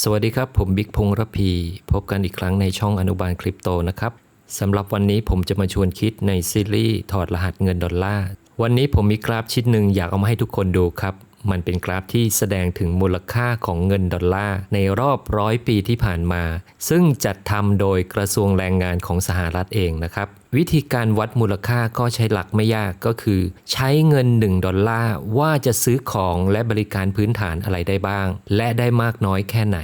สวัสดีครับ ผมบิ๊กพงษ์ระพี พบกันอีกครั้งในช่องอนุบาลคริปโตนะครับสำหรับวันนี้ผมจะมาชวนคิดในซีรีส์ถอดรหัสเงินดอลลาร์ วันนี้ผมมีกราฟชิ้นหนึ่งอยากเอามาให้ทุกคนดูครับ มันเป็นกราฟที่แสดงถึงมูลค่าของเงินดอลลาร์ในรอบร้อยปีที่ผ่านมา ซึ่งจัดทำโดยกระทรวงแรงงานของสหรัฐเองนะครับ วิธีการวัดมูลค่าก็ใช้หลักไม่ยากก็คือ ใช้เงิน 1 ดอลลาร์ว่าจะซื้อของและบริการพื้นฐานอะไรได้บ้าง และได้มากน้อยแค่ไหน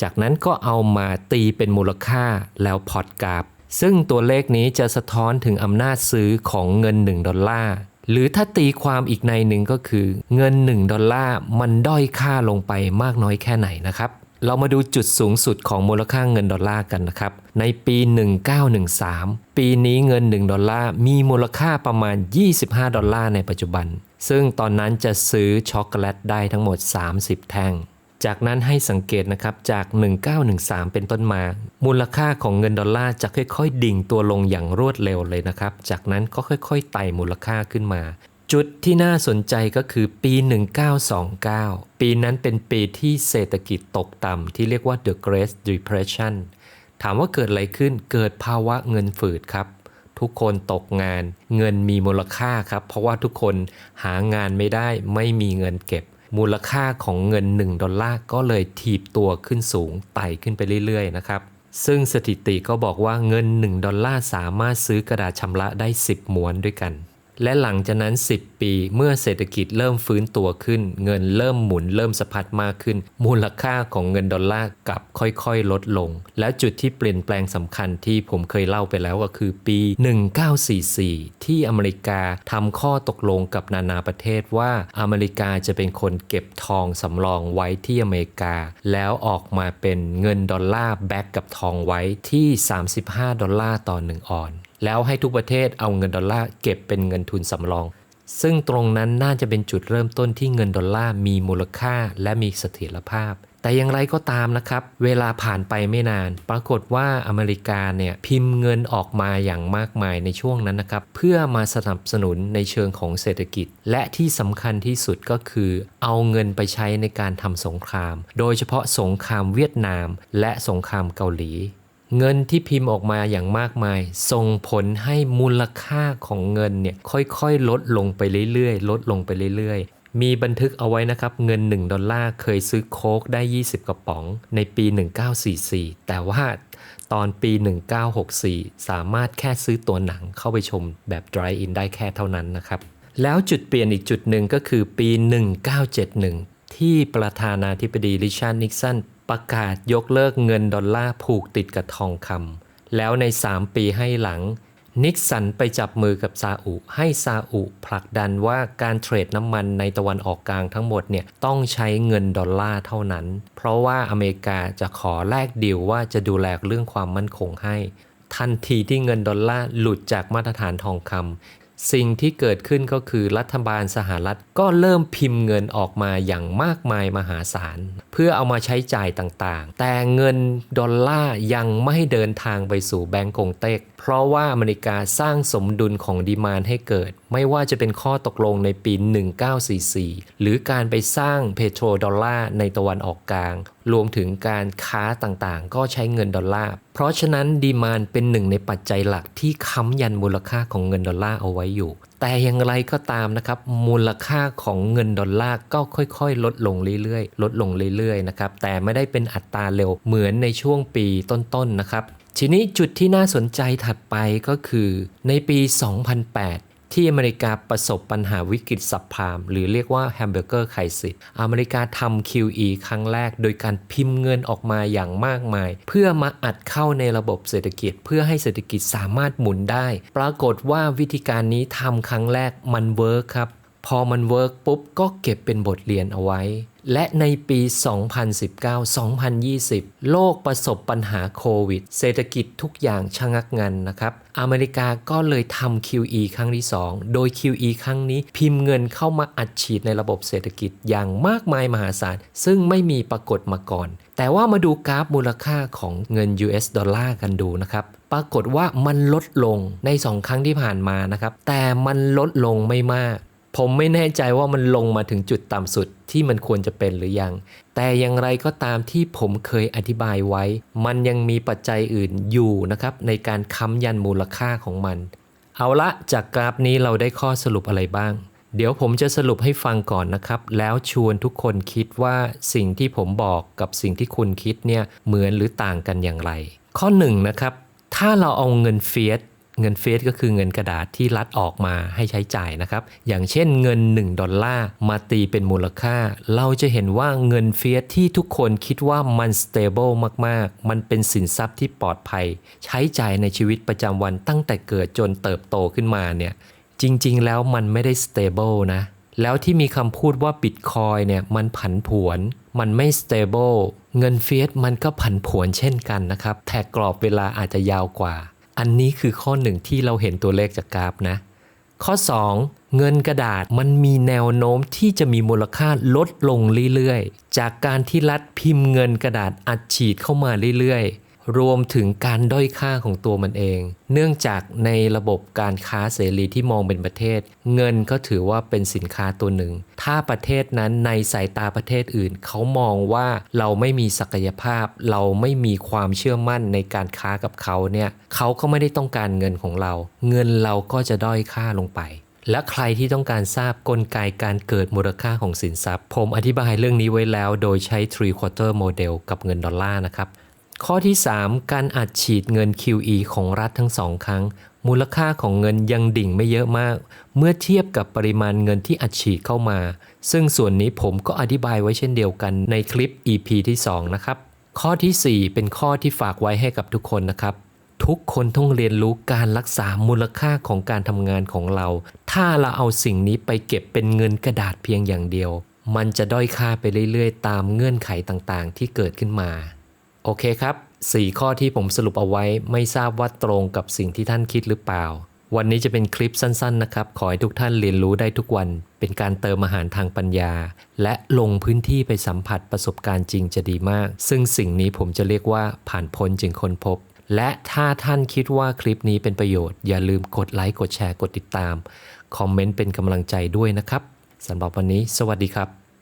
จากนั้นก็เอามาตีเป็นมูลค่าแล้วพอร์ตกราฟซึ่งตัวเลขนี้จะสะท้อนถึงอำนาจซื้อของเงิน 1 ดอลลาร์หรือถ้าตีความอีกในหนึ่งก็คือ เงิน 1 ดอลลาร์มันด้อยค่าลงไปมากน้อยแค่ไหนนะครับ เรามาดูจุดสูงสุดของมูลค่าเงินดอลลาร์กันนะครับ ในปี 1913 ปีนี้เงิน 1 ดอลลาร์มีมูลค่าประมาณ 25 ดอลลาร์ในปัจจุบัน ซึ่งตอนนั้นจะซื้อช็อกโกแลตได้ทั้งหมด 30 แท่ง จากนั้นให้สังเกตนะครับจาก 1913 เป็นต้นมา มูลค่าของเงินดอลลาร์จะค่อยๆ ดิ่งตัวลงอย่างรวดเร็วเลยนะครับ จากนั้นก็ค่อยๆไต่มูลค่าขึ้นมา จุดที่น่าสนใจก็คือปี 1929 ปีนั้นเป็นปีที่เศรษฐกิจตกต่ำที่เรียกว่า The Great Depression ถามว่าเกิดอะไรขึ้นเกิดภาวะเงินฝืดครับ ทุกคนตกงานเงินมีมูลค่าครับ เพราะว่าทุกคนหางานไม่ได้ไม่มีเงินเก็บ มูลค่าของเงิน 1 ดอลลาร์ก็เลยถีบตัวขึ้นสูงไต่ขึ้นไปเรื่อยๆนะครับซึ่งสถิติก็บอกว่าเงิน 1 ดอลลาร์สามารถซื้อกระดาษชำระได้ 10ม้วนด้วยกัน และหลังจากนั้น 10 ปี เมื่อเศรษฐกิจเริ่มฟื้นตัวขึ้น เงินเริ่มหมุนเริ่มสะพัดมากขึ้น มูลค่าของเงินดอลลาร์กลับค่อยๆ ลดลง และจุดที่เปลี่ยนแปลงสำคัญที่ผมเคยเล่าไปแล้วก็คือปี 1944 ที่อเมริกาทำข้อตกลงกับนานาประเทศว่าอเมริกาจะเป็นคนเก็บทองสำรองไว้ที่อเมริกา แล้วออกมาเป็นเงินดอลลาร์แบ็กกับทองไว้ที่ 35 ดอลลาร์ต่อ1ออน แล้วให้ทุกประเทศเอาเงินดอลลาร์เก็บเป็นเงินทุนสำรอง ซึ่งตรงนั้นน่าจะเป็นจุดเริ่มต้นที่เงินดอลลาร์มีมูลค่าและมีเสถียรภาพ แต่อย่างไรก็ตามนะครับ เวลาผ่านไปไม่นาน ปรากฏว่าอเมริกาเนี่ยพิมพ์เงินออกมาอย่างมากมายในช่วงนั้นนะครับ เพื่อมาสนับสนุนในเชิงของเศรษฐกิจ และที่สำคัญที่สุดก็คือ เอาเงินไปใช้ในการทำสงคราม โดยเฉพาะสงครามเวียดนาม และสงครามเกาหลี เงินที่พิมพ์ออกมาอย่างมากมาย ส่งผลให้มูลค่าของเงินเนี่ยค่อยๆ ลดลงไปเรื่อยๆ ลดลงไปเรื่อยๆ มีบันทึกเอาไว้นะครับเงิน 1 ดอลลาร์เคยซื้อโค้กได้ 20 กระป๋องในปี 1944 แต่ว่าตอนปี 1964 สามารถแค่ซื้อตัวหนังเข้าไปชมแบบ dry in ได้แค่เท่านั้นนะครับ แล้วจุดเปลี่ยนอีกจุดหนึ่งก็คือปี 1971 ที่ประธานาธิบดีริชาร์ดนิกสัน ประกาศยกเลิกเงินดอลลาร์ผูกติดกับทองคำแล้วใน 3 ปีให้หลัง นิกสันไปจับมือกับซาอุให้ซาอุผลักดันว่าการเทรดน้ำมันในตะวันออกกลางทั้งหมดเนี่ยต้องใช้เงินดอลลาร์เท่านั้น เพราะว่าอเมริกาจะขอแลกดีลว่าจะดูแลเรื่องความมั่นคงให้ ทันทีที่เงินดอลลาร์หลุดจากมาตรฐานทองคำ สิ่งที่เกิดขึ้นก็คือรัฐบาลสหรัฐก็เริ่มพิมพ์เงินออกมาอย่างมากมายมหาศาล เพื่อเอามาใช้จ่ายต่างๆ แต่เงินดอลลาร์ยังไม่เดินทางไปสู่แบงก์กงเต็ก เพราะว่าอเมริกาสร้างสมดุลของดีมานให้เกิด ไม่ว่าจะเป็นข้อตกลงในปี 1944 หรือการไปสร้างเพโตรดอลลาร์ในตะวันออกกลาง รวมถึงการค้าต่างๆ ก็ใช้เงินดอลลาร์ เพราะฉะนั้นดีมานเป็นหนึ่งในปัจจัยหลักที่ค้ำยันมูลค่าของเงินดอลลาร์เอาไว้อยู่ แต่อย่างไรก็ตามนะครับ มูลค่าของเงินดอลลาร์ก็ค่อยๆ ลดลงเรื่อยๆ ลดลงเรื่อยๆ นะครับ แต่ไม่ได้เป็นอัตราเร็วเหมือนในช่วงปีต้นๆ นะครับ ทีนี้จุดที่น่าสนใจถัดไปก็คือ ในปี 2008 ที่อเมริกาประสบปัญหาวิกฤตสับพาม หรือเรียกว่าแฮมเบอร์เกอร์ไคซิสอเมริกาทำ QE ครั้งแรก โดยการพิมพ์เงินออกมาอย่างมากมาย เพื่อมาอัดเข้าในระบบเศรษฐกิจ เพื่อให้เศรษฐกิจสามารถหมุนได้ ปรากฏว่าวิธีการนี้ทำครั้งแรกมันเวิร์กครับ พอมันเวิร์กปุ๊บก็เก็บเป็นบทเรียนเอาไว้ และในปี 2019-2020 โลกประสบปัญหาโควิด เศรษฐกิจทุกอย่างชะงักงันนะครับ อเมริกาก็เลยทำ QE ครั้งที่ 2 โดย QE ครั้งนี้พิมพ์เงินเข้ามาอัดฉีดในระบบเศรษฐกิจอย่างมากมายมหาศาล ซึ่งไม่มีปรากฏมาก่อน แต่ว่ามาดูกราฟมูลค่าของเงิน US ดอลลาร์กันดูนะครับปรากฏว่ามันลดลงใน 2 ครั้งที่ผ่านมานะครับ แต่มันลดลงไม่มาก ผมไม่แน่ใจว่ามันลงมาถึงจุดต่ำสุดที่มันควรจะเป็นหรือยัง แต่อย่างไรก็ตามที่ผมเคยอธิบายไว้ มันยังมีปัจจัยอื่นอยู่นะครับในการค้ำยันมูลค่าของมัน เอาละจากกราฟนี้เราได้ข้อสรุปอะไรบ้าง เดี๋ยวผมจะสรุปให้ฟังก่อนนะครับ แล้วชวนทุกคนคิดว่าสิ่งที่ผมบอกกับสิ่งที่คุณคิดเนี่ยเหมือนหรือต่างกันอย่างไร ข้อ1นงนะครับถ้าเราเอาเงินเฟียส เงินเฟสก็คือเงินกระดาษที่รัฐออกมาให้ใช้จ่ายนะครับ อย่างเช่นเงิน 1 ดอลลาร์มาตีเป็นมูลค่า เราจะเห็นว่าเงินเฟสที่ทุกคนคิดว่ามัน stable มากๆ มันเป็นสินทรัพย์ที่ปลอดภัย ใช้จ่ายในชีวิตประจำวันตั้งแต่เกิดจนเติบโตขึ้นมาเนี่ยจริงๆ แล้วมันไม่ได้ stable นะแล้วที่มีคำพูดว่า Bitcoin เนี่ยมันผันผวน มันไม่ stable เงินเฟียสมันก็ผันผวนเช่นกันนะครับ แต่กรอบเวลาอาจจะยาวกว่า อันนี้คือข้อหนึ่งที่เราเห็นตัวเลขจากกราฟนะ ข้อ 2 เงินกระดาษมันมีแนวโน้มที่จะมีมูลค่าลดลงเรื่อยๆ จากการที่รัฐพิมพ์เงินกระดาษอัดฉีดเข้ามาเรื่อยๆ รวมถึงการด้อยค่าของตัวมันเอง เนื่องจากในระบบการค้าเสรีที่มองเป็นประเทศ เงินก็ถือว่าเป็นสินค้าตัวหนึ่ง ถ้าประเทศนั้นในสายตาประเทศอื่น เขามองว่าเราไม่มีศักยภาพ เราไม่มีความเชื่อมั่นในการค้ากับเขาเนี่ยเขาก็ไม่ได้ต้องการเงินของเรา เงินเราก็จะด้อยค่าลงไปและใครที่ต้องการทราบกลไกการเกิดมูลค่าของสินทรัพย์ ผมอธิบายเรื่องนี้ไว้แล้วโดยใช้ three quarter model กับเงินดอลลาร์นะครับ ข้อที่ 3 การอัดฉีดเงิน QE ของรัฐทั้งสองครั้ง มูลค่าของเงินยังดิ่งไม่เยอะมาก เมื่อเทียบกับปริมาณเงินที่อัดฉีดเข้ามา ซึ่งส่วนนี้ผมก็อธิบายไว้เช่นเดียวกันในคลิป EP ที่ 2 นะครับ ข้อทีสี่ 4 เป็นข้อที่ฝากไว้ให้กับทุกคนนะครับ ทุกคนต้องเรียนรู้การรักษามูลค่าของการทำงานของเรา ถ้าเราเอาสิ่งนี้ไปเก็บเป็นเงินกระดาษเพียงอย่างเดียว มันจะด้อยค่าไปเรื่อยๆ ตามเงื่อนไขต่างๆ ที่เกิดขึ้นมา โอเคครับ 4 ข้อที่ผมสรุปเอาไว้ไม่ทราบว่าตรงกับสิ่งที่ท่านคิดหรือเปล่า วันนี้จะเป็นคลิปสั้นๆนะครับ ขอให้ทุกท่านเรียนรู้ได้ทุกวัน เป็นการเติมอาหารทางปัญญา และลงพื้นที่ไปสัมผัสประสบการณ์จริงจะดีมาก ซึ่งสิ่งนี้ผมจะเรียกว่าผ่านพ้นจึงค้นพบ และถ้าท่านคิดว่าคลิปนี้เป็นประโยชน์ อย่าลืมกดไลค์กดแชร์กดติดตาม คอมเมนต์เป็นกำลังใจด้วยนะครับสำหรับวันนี้ สวัสดีครับ